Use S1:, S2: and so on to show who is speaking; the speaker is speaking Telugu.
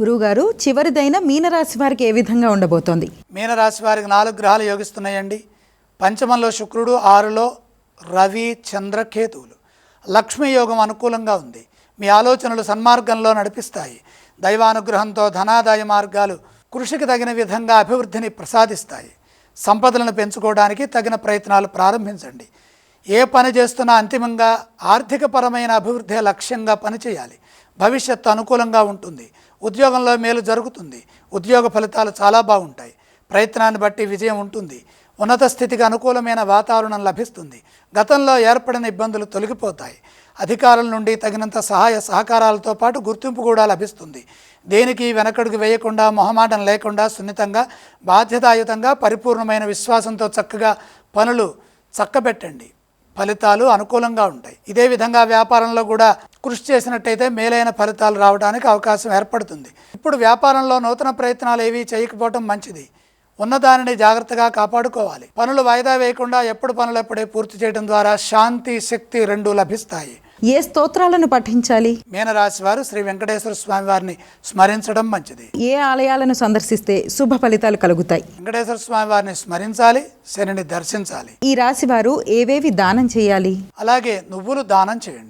S1: గురువుగారు చివరిదైన మీనరాశి వారికి ఏ విధంగా ఉండబోతోంది?
S2: మీనరాశి వారికి నాలుగు గ్రహాలు యోగిస్తున్నాయండి. పంచమంలో శుక్రుడు ఆరులో రవి చంద్ర కేతువులు. లక్ష్మీ యోగం అనుకూలంగా ఉంది. మీ ఆలోచనలు సన్మార్గంలో నడిపిస్తాయి. దైవానుగ్రహంతో ధనాదాయ మార్గాలు కృషికి తగిన విధంగా అభివృద్ధిని ప్రసాదిస్తాయి. సంపదలను పెంచుకోవడానికి తగిన ప్రయత్నాలు ప్రారంభించండి. ఏ పని చేస్తున్నా అంతిమంగా ఆర్థికపరమైన అభివృద్ధి లక్ష్యంగా పనిచేయాలి. భవిష్యత్తు అనుకూలంగా ఉంటుంది. ఉద్యోగంలో మేలు జరుగుతుంది. ఉద్యోగ ఫలితాలు చాలా బాగుంటాయి. ప్రయత్నాన్ని బట్టి విజయం ఉంటుంది. ఉన్నత స్థితికి అనుకూలమైన వాతావరణం లభిస్తుంది. గతంలో ఏర్పడిన ఇబ్బందులు తొలగిపోతాయి. అధికారుల నుండి తగినంత సహాయ సహకారాలతో పాటు గుర్తింపు కూడా లభిస్తుంది. దేనికి వెనకడుగు వేయకుండా మొహమాటం లేకుండా సున్నితంగా బాధ్యతాయుతంగా పరిపూర్ణమైన విశ్వాసంతో చక్కగా పనులు చక్కబెట్టండి. ఫలితాలు అనుకూలంగా ఉంటాయి. ఇదే విధంగా వ్యాపారంలో కూడా కృషి చేసినట్టయితే మేలైన ఫలితాలు రావడానికి అవకాశం ఏర్పడుతుంది. ఇప్పుడు వ్యాపారంలో నూతన ప్రయత్నాలు ఏవీ చేయకపోవటం మంచిది. ఉన్నదానిని జాగ్రత్తగా కాపాడుకోవాలి. పనులు వాయిదా వేయకుండా ఎప్పుడు పనులు ఎప్పుడే పూర్తి చేయడం ద్వారా శాంతి శక్తి రెండు లభిస్తాయి.
S1: ఏ స్తోత్రాలను పఠించాలి?
S2: మీనరాశి వారు శ్రీ వెంకటేశ్వర స్వామి వారిని స్మరించడం మంచిది.
S1: ఏ ఆలయాలను సందర్శిస్తే శుభ ఫలితాలు కలుగుతాయి?
S2: వెంకటేశ్వర స్వామి వారిని స్మరించాలి శనిని దర్శించాలి.
S1: ఈ రాశి వారు ఏవేవి దానం చేయాలి?
S2: అలాగే నువ్వులు దానం చేయండి.